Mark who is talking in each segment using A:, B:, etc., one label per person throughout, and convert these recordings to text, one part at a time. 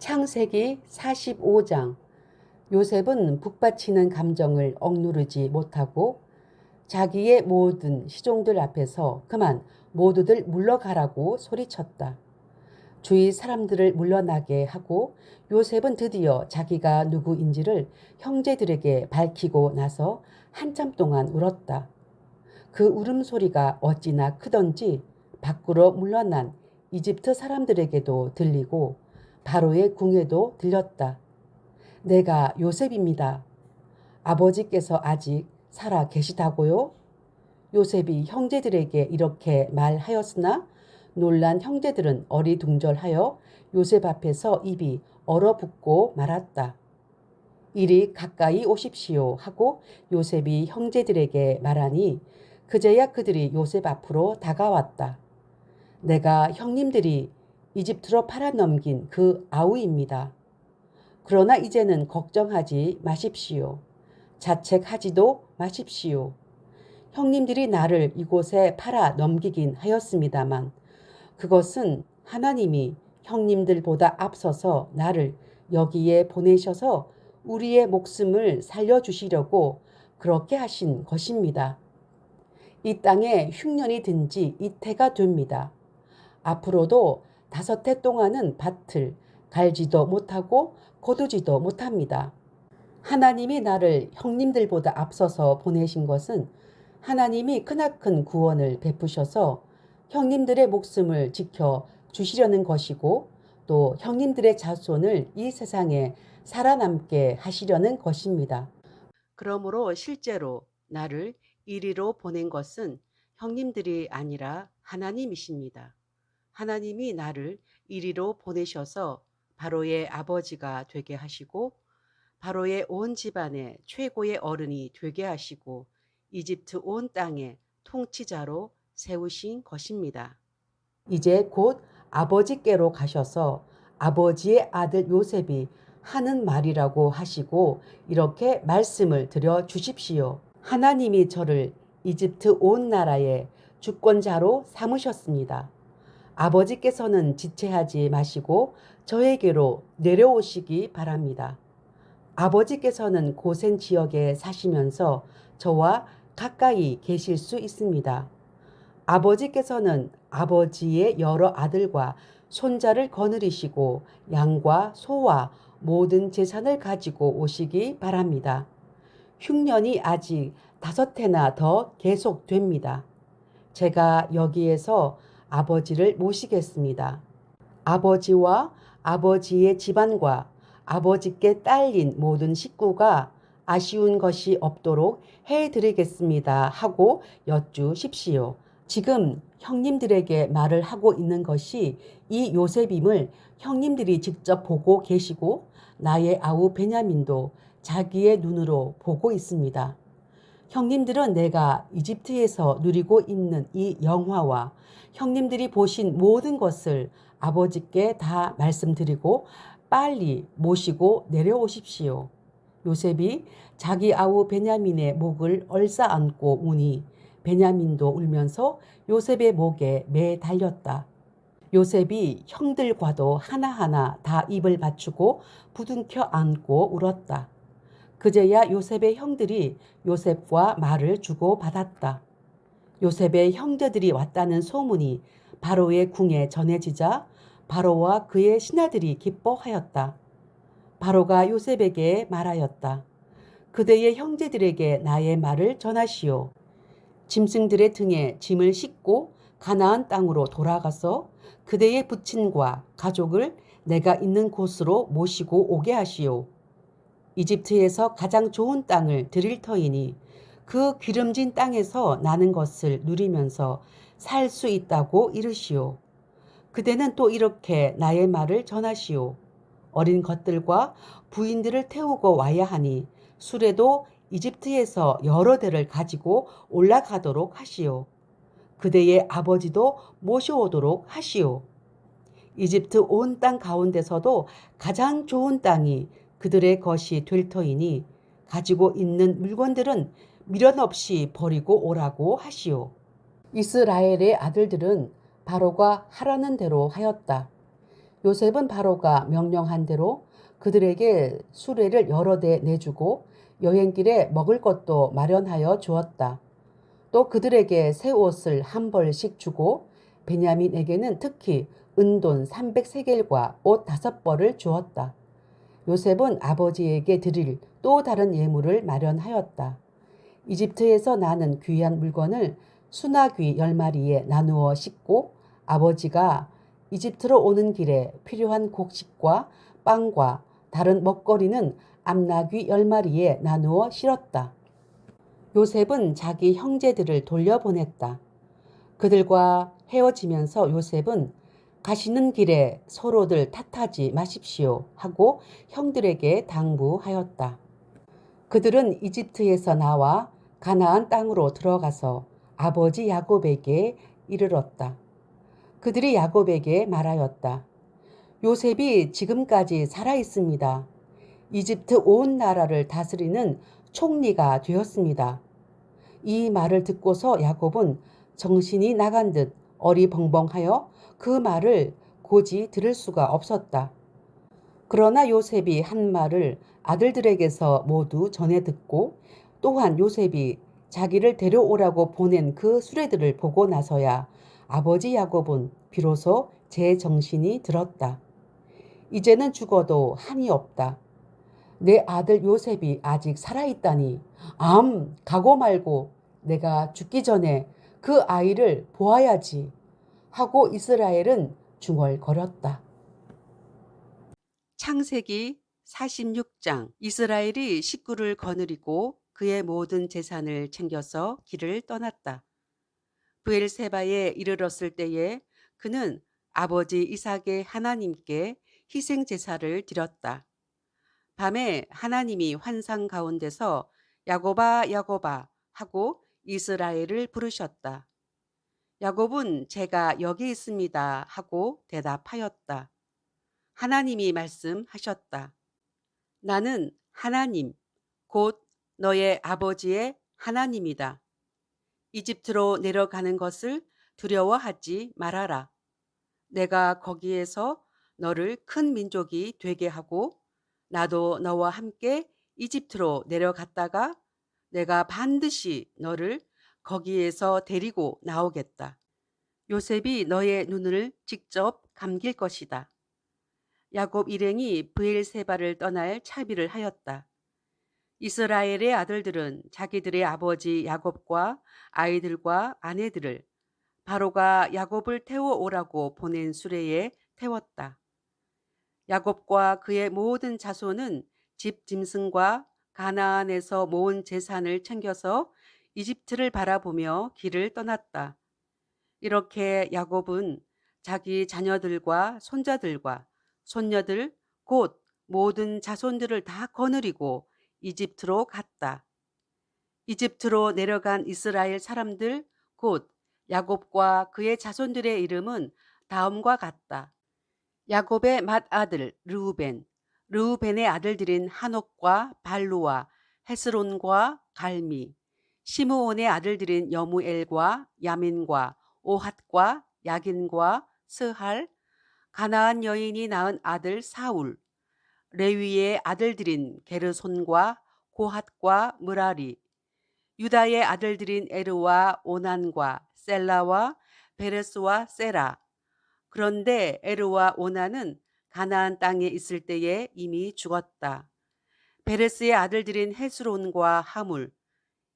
A: 창세기 45장 요셉은 북받치는 감정을 억누르지 못하고 자기의 모든 시종들 앞에서 그만 모두들 물러가라고 소리쳤다. 주위 사람들을 물러나게 하고 요셉은 드디어 자기가 누구인지를 형제들에게 밝히고 나서 한참 동안 울었다. 그 울음소리가 어찌나 크던지 밖으로 물러난 이집트 사람들에게도 들리고 바로의 궁에도 들렸다. 내가 요셉입니다. 아버지께서 아직 살아 계시다고요? 요셉이 형제들에게 이렇게 말하였으나 놀란 형제들은 어리둥절하여 요셉 앞에서 입이 얼어붙고 말았다. 이리 가까이 오십시오 하고 요셉이 형제들에게 말하니 그제야 그들이 요셉 앞으로 다가왔다. 내가 형님들이 이집트로 팔아넘긴 그 아우입니다. 그러나 이제는 걱정하지 마십시오. 자책하지도 마십시오. 형님들이 나를 이곳에 팔아 넘기긴 하였습니다만 그것은 하나님이 형님들보다 앞서서 나를 여기에 보내셔서 우리의 목숨을 살려주시려고 그렇게 하신 것입니다. 이 땅에 흉년이 든 지 이태가 됩니다. 앞으로도 다섯 해 동안은 밭을 갈지도 못하고 거두지도 못합니다. 하나님이 나를 형님들보다 앞서서 보내신 것은 하나님이 크나큰 구원을 베푸셔서 형님들의 목숨을 지켜 주시려는 것이고 또 형님들의 자손을 이 세상에 살아남게 하시려는 것입니다. 그러므로 실제로 나를 이리로 보낸 것은 형님들이 아니라 하나님이십니다. 하나님이 나를 이리로 보내셔서 바로의 아버지가 되게 하시고 바로의 온 집안의 최고의 어른이 되게 하시고 이집트 온 땅의 통치자로 세우신 것입니다. 이제 곧 아버지께로 가셔서 아버지의 아들 요셉이 하는 말이라고 하시고 이렇게 말씀을 드려 주십시오. 하나님이 저를 이집트 온 나라의 주권자로 삼으셨습니다. 아버지께서는 지체하지 마시고 저에게로 내려오시기 바랍니다. 아버지께서는 고센 지역에 사시면서 저와 가까이 계실 수 있습니다. 아버지께서는 아버지의 여러 아들과 손자를 거느리시고 양과 소와 모든 재산을 가지고 오시기 바랍니다. 흉년이 아직 다섯 해나 더 계속됩니다. 제가 여기에서 아버지를 모시겠습니다. 아버지와 아버지의 집안과 아버지께 딸린 모든 식구가 아쉬운 것이 없도록 해드리겠습니다 하고 여쭈십시오. 지금 형님들에게 말을 하고 있는 것이 이 요셉임을 형님들이 직접 보고 계시고 나의 아우 베냐민도 자기의 눈으로 보고 있습니다. 형님들은 내가 이집트에서 누리고 있는 이 영화와 형님들이 보신 모든 것을 아버지께 다 말씀드리고 빨리 모시고 내려오십시오. 요셉이 자기 아우 베냐민의 목을 얼싸 안고 우니 베냐민도 울면서 요셉의 목에 매 달렸다. 요셉이 형들과도 하나하나 다 입을 맞추고 부둥켜 안고 울었다. 그제야 요셉의 형들이 요셉과 말을 주고 받았다. 요셉의 형제들이 왔다는 소문이 바로의 궁에 전해지자 바로와 그의 신하들이 기뻐하였다. 바로가 요셉에게 말하였다. 그대의 형제들에게 나의 말을 전하시오. 짐승들의 등에 짐을 싣고 가나안 땅으로 돌아가서 그대의 부친과 가족을 내가 있는 곳으로 모시고 오게 하시오. 이집트에서 가장 좋은 땅을 드릴 터이니 그 기름진 땅에서 나는 것을 누리면서 살 수 있다고 이르시오. 그대는 또 이렇게 나의 말을 전하시오. 어린 것들과 부인들을 태우고 와야 하니 수레도 이집트에서 여러 대를 가지고 올라가도록 하시오. 그대의 아버지도 모셔오도록 하시오. 이집트 온 땅 가운데서도 가장 좋은 땅이 그들의 것이 될 터이니 가지고 있는 물건들은 미련 없이 버리고 오라고 하시오. 이스라엘의 아들들은 바로가 하라는 대로 하였다. 요셉은 바로가 명령한 대로 그들에게 수레를 여러 대 내주고 여행길에 먹을 것도 마련하여 주었다. 또 그들에게 새 옷을 한 벌씩 주고 베냐민에게는 특히 은돈 300세겔과 옷 다섯 벌을 주었다. 요셉은 아버지에게 드릴 또 다른 예물을 마련하였다. 이집트에서 나는 귀한 물건을 수나귀 열 마리에 나누어 싣고 아버지가 이집트로 오는 길에 필요한 곡식과 빵과 다른 먹거리는 암나귀 열 마리에 나누어 실었다. 요셉은 자기 형제들을 돌려보냈다. 그들과 헤어지면서 요셉은 가시는 길에 서로들 탓하지 마십시오 하고 형들에게 당부하였다. 그들은 이집트에서 나와 가나안 땅으로 들어가서 아버지 야곱에게 이르렀다. 그들이 야곱에게 말하였다. 요셉이 지금까지 살아 있습니다. 이집트 온 나라를 다스리는 총리가 되었습니다. 이 말을 듣고서 야곱은 정신이 나간 듯 어리벙벙하여 그 말을 고지 들을 수가 없었다. 그러나 요셉이 한 말을 아들들에게서 모두 전해 듣고 또한 요셉이 자기를 데려오라고 보낸 그 수레들을 보고 나서야 아버지 야곱은 비로소 제 정신이 들었다. 이제는 죽어도 한이 없다. 내 아들 요셉이 아직 살아있다니. 암, 가고 말고 내가 죽기 전에 그 아이를 보아야지. 하고 이스라엘은 중얼거렸다. 창세기 46장 이스라엘이 식구를 거느리고 그의 모든 재산을 챙겨서 길을 떠났다. 브엘세바에 이르렀을 때에 그는 아버지 이삭의 하나님께 희생 제사를 드렸다. 밤에 하나님이 환상 가운데서 야고바 야고바 하고 이스라엘을 부르셨다. 야곱은 제가 여기 있습니다 하고 대답하였다. 하나님이 말씀하셨다. 나는 하나님, 곧 너의 아버지의 하나님이다. 이집트로 내려가는 것을 두려워하지 말아라. 내가 거기에서 너를 큰 민족이 되게 하고 나도 너와 함께 이집트로 내려갔다가 내가 반드시 너를 거기에서 데리고 나오겠다. 요셉이 너의 눈을 직접 감길 것이다. 야곱 일행이 브엘세바를 떠날 차비를 하였다. 이스라엘의 아들들은 자기들의 아버지 야곱과 아이들과 아내들을 바로가 야곱을 태워 오라고 보낸 수레에 태웠다. 야곱과 그의 모든 자손은 집 짐승과 가나안에서 모은 재산을 챙겨서 이집트를 바라보며 길을 떠났다. 이렇게 야곱은 자기 자녀들과 손자들과 손녀들 곧 모든 자손들을 다 거느리고 이집트로 갔다. 이집트로 내려간 이스라엘 사람들 곧 야곱과 그의 자손들의 이름은 다음과 같다. 야곱의 맏아들 르우벤, 르우벤의 아들들인 한옥과 발루와 헤스론과 갈미, 시므온의 아들들인 여무엘과 야민과 오핫과 야긴과 스할, 가나안 여인이 낳은 아들 사울, 레위의 아들들인 게르손과 고핫과 무라리, 유다의 아들들인 에르와 오난과 셀라와 베레스와 세라. 그런데 에르와 오난은 가나안 땅에 있을 때에 이미 죽었다. 베레스의 아들들인 헤스론과 하물,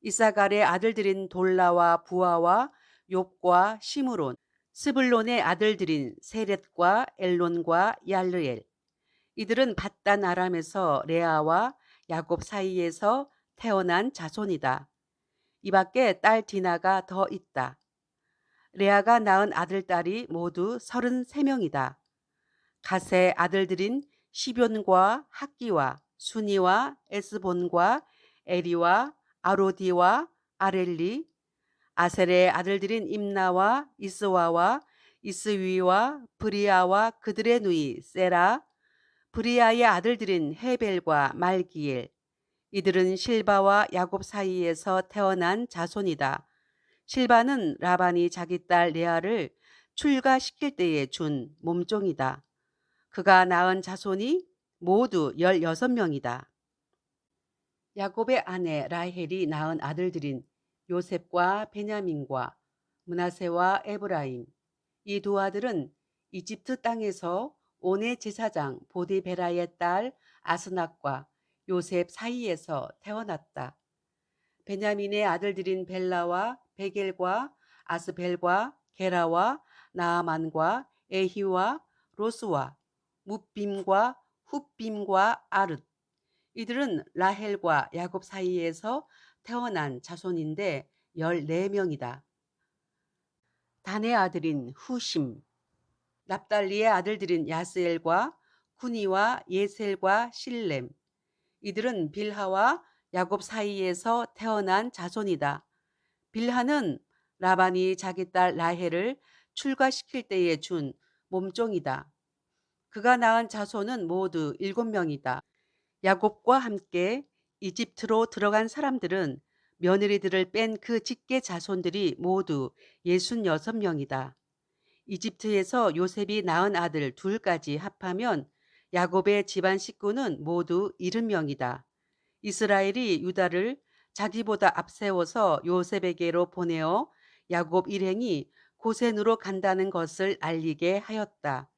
A: 이사갈의 아들들인 돌라와 부하와 욥과 시므론, 스불론의 아들들인 세렛과 엘론과 얄르엘. 이들은 바단 아람에서 레아와 야곱 사이에서 태어난 자손이다. 이 밖에 딸 디나가 더 있다. 레아가 낳은 아들 딸이 모두 33명이다. 갓의 아들들인 시변과 학기와 순이와 에스본과 에리와 아로디와 아렐리, 아셀의 아들들인 임나와 이스와와 이스위와 브리아와 그들의 누이 세라, 브리아의 아들들인 헤벨과 말기엘. 이들은 실바와 야곱 사이에서 태어난 자손이다. 실바는 라반이 자기 딸 레아를 출가시킬 때에 준 몸종이다. 그가 낳은 자손이 모두 16명이다. 야곱의 아내 라헬이 낳은 아들들인 요셉과 베냐민과 문하세와 에브라임 이 두 아들은 이집트 땅에서 온의 제사장 보디베라의 딸 아스낙과 요셉 사이에서 태어났다. 베냐민의 아들들인 벨라와 베겔과 아스벨과 게라와 나아만과 에히와 로스와 무빔과 훗빔과 아르 이들은 라헬과 야곱 사이에서 태어난 자손인데 14명이다. 단의 아들인 후심, 납달리의 아들들인 야스엘과 쿠니와 예셀과 실렘. 이들은 빌하와 야곱 사이에서 태어난 자손이다. 빌하는 라반이 자기 딸 라헬을 출가시킬 때에 준 몸종이다. 그가 낳은 자손은 모두 일곱 명이다. 야곱과 함께 이집트로 들어간 사람들은 며느리들을 뺀 그 직계 자손들이 모두 66명이다. 이집트에서 요셉이 낳은 아들 둘까지 합하면 야곱의 집안 식구는 모두 70명이다. 이스라엘이 유다를 자기보다 앞세워서 요셉에게로 보내어 야곱 일행이 고센으로 간다는 것을 알리게 하였다.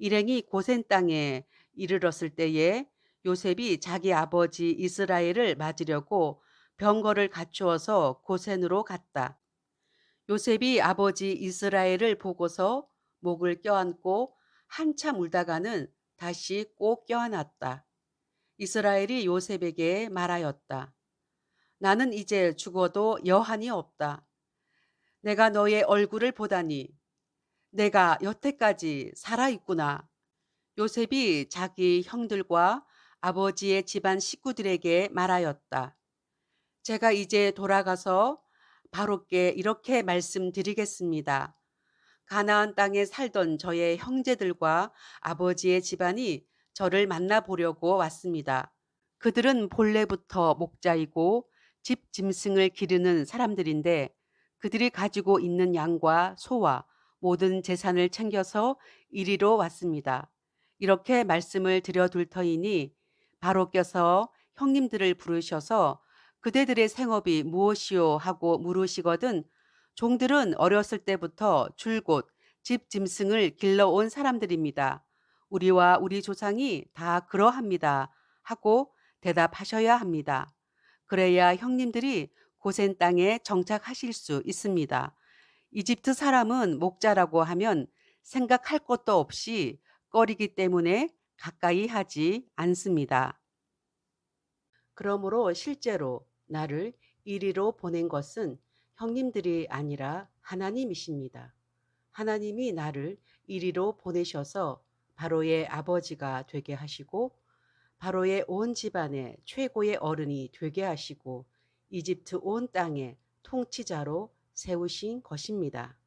A: 일행이 고센 땅에 이르렀을 때에 요셉이 자기 아버지 이스라엘을 맞으려고 병거를 갖추어서 고센으로 갔다. 요셉이 아버지 이스라엘을 보고서 목을 껴안고 한참 울다가는 다시 꼭 껴안았다. 이스라엘이 요셉에게 말하였다. 나는 이제 죽어도 여한이 없다. 내가 너의 얼굴을 보다니 내가 여태까지 살아있구나. 요셉이 자기 형들과 아버지의 집안 식구들에게 말하였다. 제가 이제 돌아가서 바로께 이렇게 말씀드리겠습니다. 가나안 땅에 살던 저의 형제들과 아버지의 집안이 저를 만나보려고 왔습니다. 그들은 본래부터 목자이고 집 짐승을 기르는 사람들인데 그들이 가지고 있는 양과 소와 모든 재산을 챙겨서 이리로 왔습니다. 이렇게 말씀을 드려둘 터이니 바로 껴서 형님들을 부르셔서 그대들의 생업이 무엇이요 하고 물으시거든 종들은 어렸을 때부터 줄곧 집 짐승을 길러온 사람들입니다. 우리와 우리 조상이 다 그러합니다. 하고 대답하셔야 합니다. 그래야 형님들이 고센 땅에 정착하실 수 있습니다. 이집트 사람은 목자라고 하면 생각할 것도 없이 꺼리기 때문에 가까이 하지 않습니다. 그러므로 실제로 나를 이리로 보낸 것은 형님들이 아니라 하나님이십니다. 하나님이 나를 이리로 보내셔서 바로의 아버지가 되게 하시고 바로의 온 집안의 최고의 어른이 되게 하시고 이집트 온 땅의 통치자로 세우신 것입니다.